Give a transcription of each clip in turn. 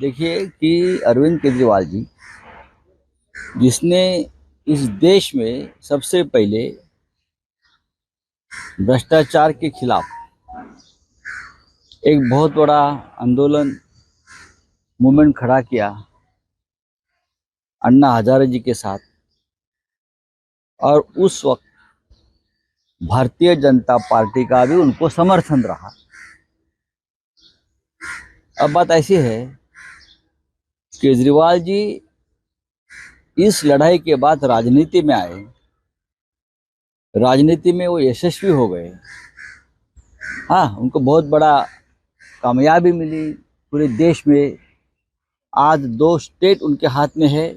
देखिए कि अरविंद केजरीवाल जी, जिसने इस देश में सबसे पहले भ्रष्टाचार के खिलाफ एक बहुत बड़ा आंदोलन, मूवमेंट खड़ा किया अन्ना हजारे जी के साथ। और उस वक्त भारतीय जनता पार्टी का भी उनको समर्थन रहा। अब बात ऐसी है केजरीवाल जी इस लड़ाई के बाद राजनीति में आए। राजनीति में वो यशस्वी हो गए। हाँ उनको बहुत बड़ा कामयाबी मिली पूरे देश में। आज दो स्टेट उनके हाथ में है,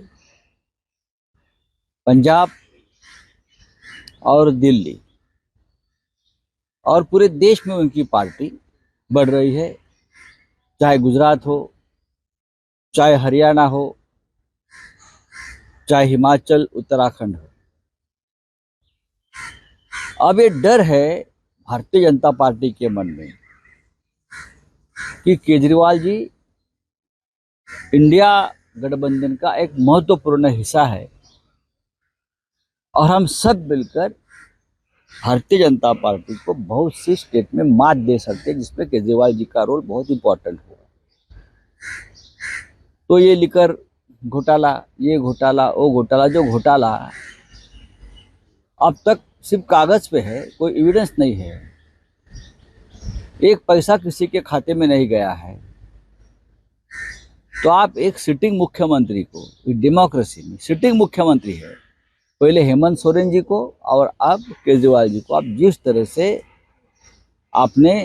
पंजाब और दिल्ली। और पूरे देश में उनकी पार्टी बढ़ रही है, चाहे गुजरात हो चाहे हरियाणा हो, चाहे हिमाचल, उत्तराखंड हो। अब ये डर है भारतीय जनता पार्टी के मन में कि केजरीवाल जी इंडिया गठबंधन का एक महत्वपूर्ण हिस्सा है और हम सब मिलकर भारतीय जनता पार्टी को बहुत सी स्टेट में मात दे सकते हैं, जिसमें केजरीवाल जी का रोल बहुत इंपॉर्टेंट होगा तो ये लिकर घोटाला, ये घोटाला वो घोटाला, जो घोटाला। अब तक सिर्फ़ कागज़ पे है, कोई एविडेंस नहीं है। एक पैसा किसी के खाते में नहीं गया है। तो आप एक सिटिंग मुख्यमंत्री को डेमोक्रेसी में सिटिंग मुख्यमंत्री है, पहले हेमंत सोरेन जी को और अब केजरीवाल जी को, आप जिस तरह से आपने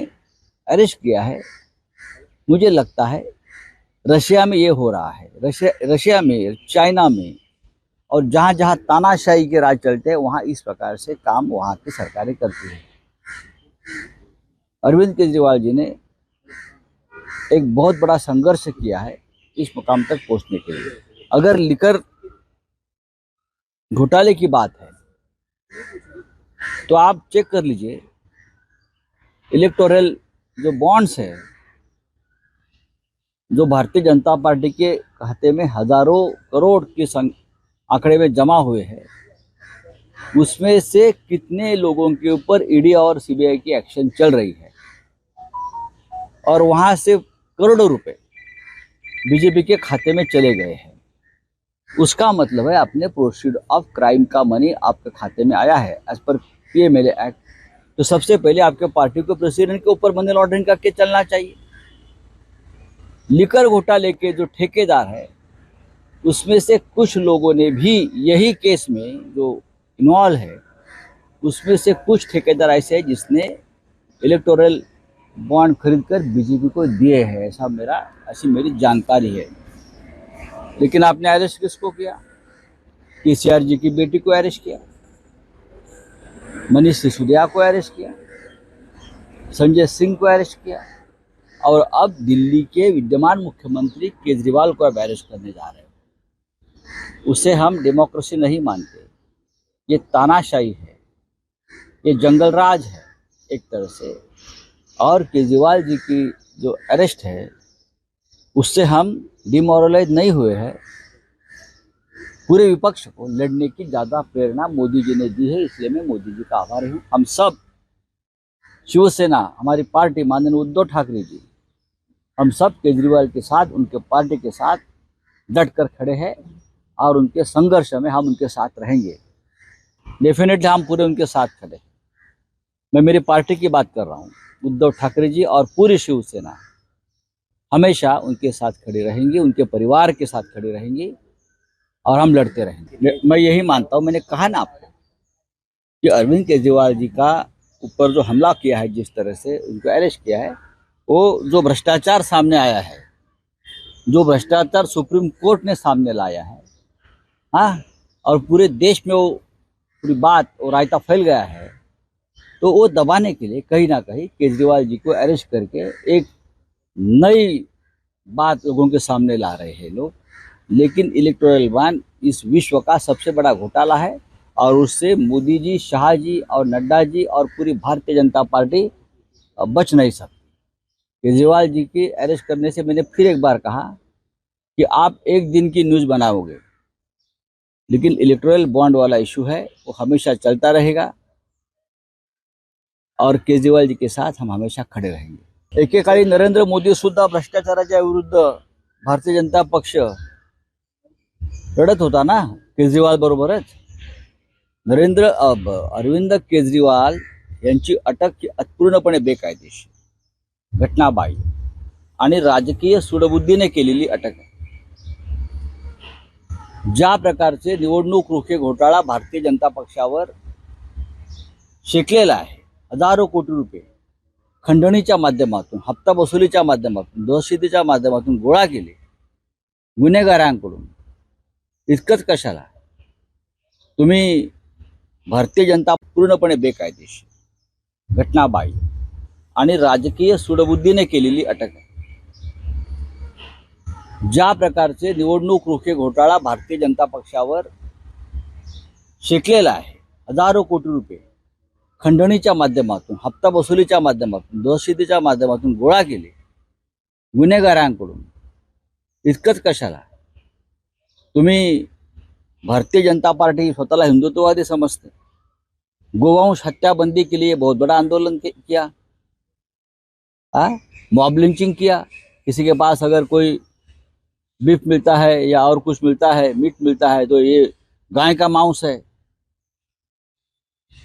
अरेस्ट किया है, मुझे लगता है रशिया में ये हो रहा है। रशिया रशिया में, चाइना में और जहाँ जहाँ तानाशाही के राज चलते हैं, वहाँ इस प्रकार से काम वहाँ की सरकारें करती है। अरविंद केजरीवाल जी ने एक बहुत बड़ा संघर्ष किया है इस मुकाम तक पहुँचने के लिए। अगर लिकर घोटाले की बात है तो आप चेक कर लीजिए। इलेक्टोरल जो बॉन्ड्स है जो भारतीय जनता पार्टी के खाते में हज़ारों करोड़ के आंकड़े में जमा हुए हैं, उसमें से कितने लोगों के ऊपर ईडी और सीबीआई की एक्शन चल रही है? और वहाँ से करोड़ों रुपए बीजेपी के खाते में चले गए हैं। उसका मतलब है अपने प्रोसीड ऑफ़ क्राइम का मनी आपके खाते में आया है। As per P M act तो सबसे पहले आपके पार्टी को प्रेसिडेंट के ऊपर मनी लॉन्ड्रिंग करके चलना चाहिए। लिकर घोटाले के जो ठेकेदार है, उसमें से कुछ लोगों ने भी यही केस में जो इन्वॉल्व है, उसमें से कुछ ठेकेदार ऐसे हैं जिसने इलेक्टोरल बॉन्ड खरीद कर बीजेपी को दिए हैं। ऐसा मेरा, ऐसी मेरी जानकारी है। लेकिन आपने अरेस्ट किसको किया? केसीआर जी की बेटी को अरेस्ट किया? मनीष सिसोदिया को अरेस्ट किया? संजय सिंह को अरेस्ट किया? और अब दिल्ली के विद्यमान मुख्यमंत्री केजरीवाल को अब अरेस्ट करने जा रहे हैं। उसे हम डेमोक्रेसी नहीं मानते। ये तानाशाही है। ये जंगल राज है एक तरह से। और केजरीवाल जी की जो अरेस्ट है, उससे हम डिमोरलाइज नहीं हुए हैं। पूरे विपक्ष को लड़ने की ज़्यादा प्रेरणा मोदी जी ने दी है, इसलिए मैं मोदी जी का आभारी हूँ। हम सब शिवसेना, हमारी पार्टी माननीय उद्धव ठाकरे जी हम सब केजरीवाल के साथ, उनके पार्टी के साथ डट कर खड़े हैं और उनके संघर्ष में हम उनके साथ रहेंगे। डेफिनेटली हम पूरे उनके साथ खड़े मैं मेरी पार्टी की बात कर रहा हूँ, उद्धव ठाकरे जी और पूरी शिवसेना। हमेशा उनके साथ खड़े रहेंगे, उनके परिवार के साथ खड़े रहेंगे और हम लड़ते रहेंगे। मैं यही मानता हूँ, मैंने कहा ना आपको कि अरविंद केजरीवाल जी का ऊपर जो हमला किया है, जिस तरह से उनको अरेस्ट किया है वो जो भ्रष्टाचार सामने आया है, जो भ्रष्टाचार सुप्रीम कोर्ट ने सामने लाया है हाँ और पूरे देश में वो पूरी बात और रायता फैल गया है तो वो दबाने के लिए कहीं ना कहीं केजरीवाल जी को अरेस्ट करके एक नई बात लोगों के सामने ला रहे हैं लोग। लेकिन इलेक्टोरल बॉन्ड इस विश्व का सबसे बड़ा घोटाला है और उससे मोदी जी, शाह जी और नड्डा जी और पूरी भारतीय जनता पार्टी बच नहीं सकती। केजरीवाल जी की अरेस्ट करने से मैंने फिर एक बार कहा कि आप एक दिन की न्यूज़ बनाओगे। लेकिन इलेक्टोरल बॉन्ड वाला इशू है, वो हमेशा चलता रहेगा और केजरीवाल जी के साथ हम हमेशा खड़े रहेंगे। एकेकाळी नरेंद्र मोदी सुद्धा भ्रष्टाचाराच्या विरुद्ध भारतीय जनता पक्ष लढत होता ना, केजरीवाल बरोबरच? नरेंद्र, अब अरविंद केजरीवाल अटक ही बेकायदेशीर। घटनाबाह्य. आणि राजकीय सुडबुद्धीने केलेली अटक आहे. ज्या प्रकारचे निवडणूक रोखे घोटाळा भारतीय जनता पक्षावर शेकलेला आहे हजारो कोटी रुपये खंडणीच्या माध्यमातून हप्ता वसुलीच्या माध्यमातून दहशतीच्या माध्यमातून गोळा केले गुन्हेगारांकडून. इतकंच कशाला? तुम्ही भारतीय जनता पूर्णपणे बेकायदेशीर. घटनाबाह्य. आणि राजकीय सुडबुद्धीने केलेली अटक आहे. ज्या प्रकारचे निवडणूक रोखे घोटाळा भारतीय जनता पक्षावर शेकलेला आहे हजारो कोटी रुपये खंडणीच्या माध्यमातून हप्ता वसुलीच्या माध्यमातून दहशतीच्या माध्यमातून गोळा केले गुन्हेगारांकडून. इतकंच कशाला? तुम्ही भारतीय जनता पार्टी स्वतःला हिंदुत्ववादी समजते. गोवंश हत्याबंदी के लिए बहुत बड़ा आंदोलन के- किया. हाँ? मॉब लिंचिंग किया। किसी के पास अगर कोई बीफ मिलता है या और कुछ मिलता है मीट मिलता है तो ये गाय का मांस है।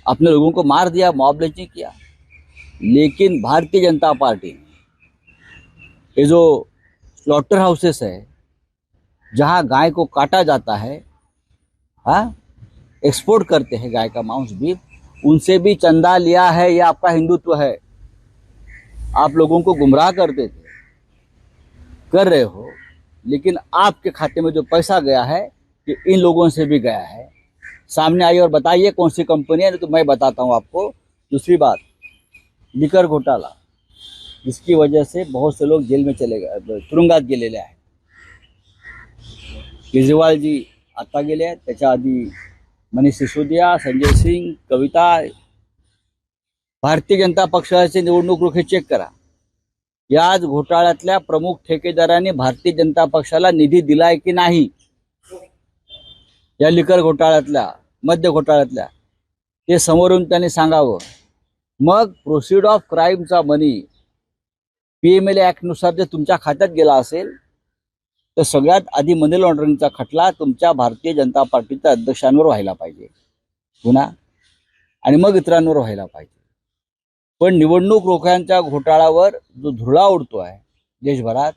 अपने लोगों को मार दिया मॉब लिंचिंग किया। लेकिन भारतीय जनता पार्टी ये जो स्लॉटर हाउसेस है, जहाँ गाय को काटा जाता है हाँ एक्सपोर्ट करते हैं गाय का मांस भी उनसे भी चंदा लिया है ये आपका हिंदुत्व है। आप लोगों को गुमराह करते थे कर रहे हो, लेकिन आपके खाते में जो पैसा गया है, ये इन लोगों से भी गया है। सामने आइए और बताइए कौन सी कंपनी है तो मैं बताता हूँ आपको। दूसरी बात लिकर घोटाला, जिसकी वजह से बहुत से लोग जेल में चले गए तुरुंगात गेलेले आहेत केजरीवाल जी आता गेले आहेत त्याच्या आधी मनीष सिसोदिया, संजय सिंग कविता भारतीय जनता पक्षाचे निवडणूक रोखे चेक करा. याच घोटाळ्यातल्या प्रमुख ठेकेदारांनी भारतीय जनता पक्षाला निधी दिलाय की नाही? या लिकर घोटाळ्यातल्या मद्य घोटाळ्यातल्या ते समोरून त्यांनी सांगावं. मग प्रोसिड ऑफ क्राईमचा मनी पी एम एल ॲक्टनुसार जर तुमच्या खात्यात गेला असेल तर सगळ्यात आधी मनी लॉन्ड्रिंगचा खटला तुमच्या भारतीय जनता पार्टीच्या अध्यक्षांवर व्हायला पाहिजे. पुन्हा आणि मग इतरांवर व्हायला पाहिजे. पण निवडणूक रोख्यांच्या घोटाळ्यावर जो धुळा उडतो आहे देशभरात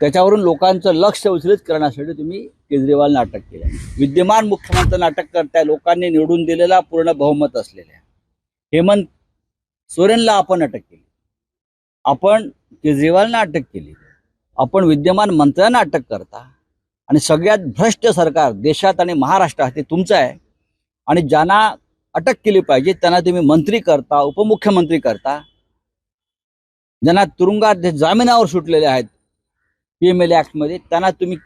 त्याच्यावरून लोकांचं लक्ष विचलित करण्यासाठी तुम्ही केजरीवाल नाटक केलं. विद्यमान मुख्यमंत्री नाटक करताय लोकांनी निवडून दिलेला पूर्ण बहुमत असलेल्या. हेमंत सोरेनला आपण अटक केली. आपण केजरीवालना अटक केली. आपण विद्यमान मंत्र्यांना अटक करता. आणि सगळ्यात भ्रष्ट सरकार देशात आणि महाराष्ट्रात ते तुमचं आहे. आणि ज्यांना अटक केली पाहिजे. त्यांना तुम्ही मंत्री करता उपमुख्यमंत्री करता. ज्यांना तुरुंगात जामिनावर सुटलेले आहेत पी एम एल ॲक्टमध्ये त्यांना तुम्ही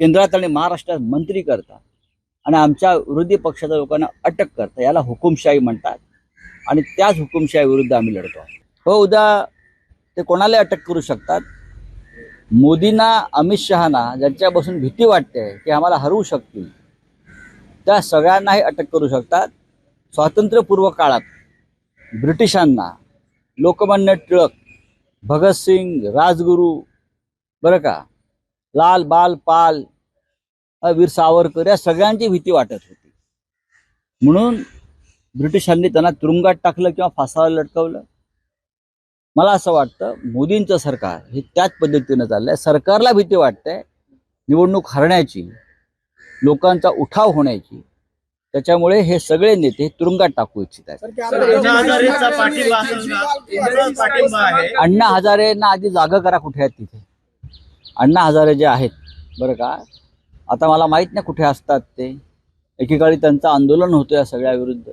केंद्रात आणि महाराष्ट्रात मंत्री करता. आणि आमच्या विरोधी पक्षाच्या लोकांना अटक करता. याला हुकुमशाही म्हणतात. आणि त्याच हुकुमशाही विरुद्ध आम्ही लढतो. हो उद्या ते कोणाला अटक करू शकतात? मोदींना अमित शहाना ज्यांच्यापासून भीती वाटते की आम्हाला हरवू शकतील त्या सगळ्यांनाही अटक करू शकतात. स्वातंत्र्यपूर्व काळात ब्रिटिशांना लोकमान्य टिळक भगतसिंग राजगुरू बरं का लाल बाल पाल वीर सावरकर या सगळ्यांची भीती वाटत होती. म्हणून ब्रिटिशांनी त्यांना तुरुंगात टाकलं किंवा फासाला लटकवलं. मला असं वाटतं मोदींचं सरकार हे त्याच पद्धतीनं चाललंय. सरकारला भीती वाटते निवडणूक हरण्याची लोकांचा उठाव होण्याची. त्याच्यामुळे हे सगळे नेते तुरुंगात टाकू इच्छित आहेत. अण्णा हजारेंना आधी जागा करा कुठे आहेत तिथे. अण्णा हजारे जे आहेत बरं का? आता मला माहीत नाही कुठे असतात ते. एकेकाळी त्यांचं आंदोलन होतं या सगळ्या विरुद्ध.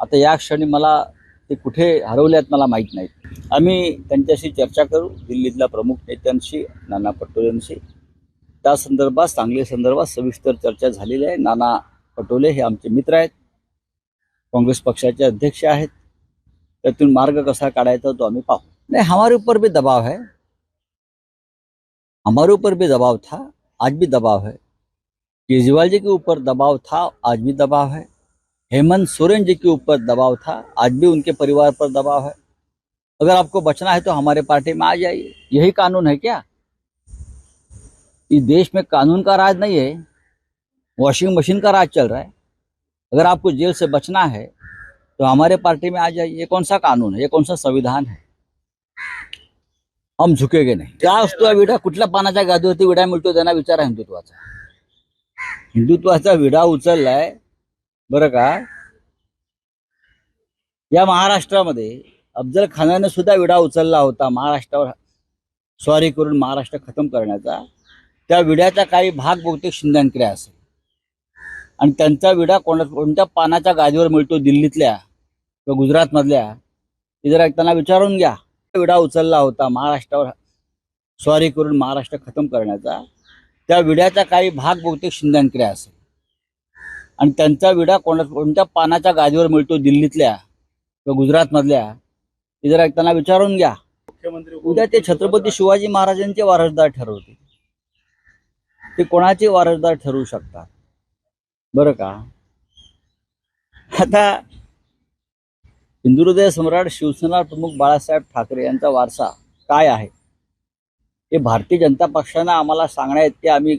आता या क्षणी मला ते कुठे हरवले आहेत मला माहीत नाहीत आम्ही त्यांच्याशी चर्चा करू दिल्लीतल्या प्रमुख नेत्यांशी नाना पटोलेंशी. त्या संदर्भात सांगली संदर्भात सविस्तर चर्चा झालेली आहे. नाना पटोले हे आमचे मित्र आहेत. काँग्रेस पक्षाचे अध्यक्ष आहेत. त्यातून मार्ग कसा काढायचा तो आम्ही पाहू. नहीं, हमारे ऊपर भी दबाव है. हमारे ऊपर भी दबाव था, आज भी दबाव है. केजरीवाल जी के ऊपर दबाव था, आज भी दबाव है. हेमंत सोरेन जी के ऊपर दबाव था, आज भी उनके परिवार पर दबाव है. अगर आपको बचना है तो हमारे पार्टी में आ जाइए. यही कानून है क्या? इस देश में कानून का राज नहीं है. वॉशिंग मशीन का राज चल रहा है। अगर आपको जेल से बचना है तो हमारे पार्टी में आ जाइए ये कौन सा कानून है? ये कौन सा संविधान है? हम झुकेगे नाही। त्या असतो विडा कुठल्या पानाच्या गादीवरती विडा मिळतो हो, त्यांना विचारा हिंदुत्वाचा। हिंदुत्वाचा विडा उचललाय बरं का? या महाराष्ट्रामध्ये अफजल खानाने सुद्धा विडा उचलला होता महाराष्ट्रावर स्वारी करून महाराष्ट्र खतम करण्याचा. त्या विड्याचा काही भाग बहुतेक शिंद्यांकडे असेल. आणि त्यांचा विडा कोणा कोणत्या पानाच्या गादीवर मिळतो दिल्लीतल्या किंवा गुजरातमधल्या ते जरा त्यांना विचारून घ्या. विडा उचलला होता महाराष्ट्रावर स्वारी करून महाराष्ट्र खतम करण्याचा. त्या विड्याचा काही भाग बहुतेक शिंद्यांकडे असेल. आणि त्यांचा विडा कोणा कोणत्या पानाच्या गादीवर मिळतो दिल्लीतल्या किंवा गुजरातमधल्या ते जरा त्यांना विचारून घ्या. मुख्यमंत्री उद्या ते छत्रपती शिवाजी महाराजांचे वारसदार ठरवतील. ते कोणाचे वारसदार ठरवू शकतात? बरं का? आता हिंदुहृदय सम्राट शिवसेना प्रमुख बाळासाहेब ठाकरे यांचा वारसा काय आहे? हे भारतीय जनता पक्षानं आम्हाला सांगण्यात की आम्ही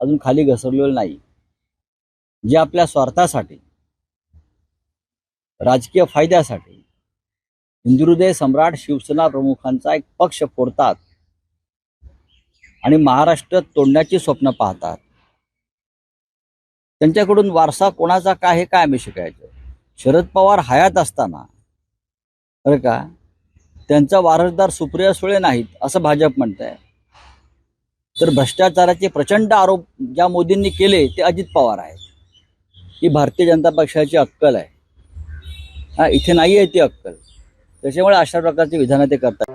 अजून खाली घसरलेलो नाही. जे आपल्या स्वार्थासाठी राजकीय फायद्यासाठी हिंदुहृदय सम्राट शिवसेना प्रमुखांचा एक पक्ष फोडतात आणि महाराष्ट्र तोडण्याची स्वप्न पाहतात. त्यांच्याकडून वारसा कोणाचा काय हे काय आम्ही शिकायचं? शरद पवार हयात असताना बरं का त्यांचा वारसदार सुप्रिया सुळे नाहीत असं भाजप म्हणत आहे तर भ्रष्टाचाराचे प्रचंड आरोप ज्या मोदींनी केले ते अजित पवार आहेत. ही भारतीय जनता पक्षाची अक्कल आहे. हा इथे नाही आहे ती अक्कल. त्याच्यामुळे अशा प्रकारची विधानं ते करतात.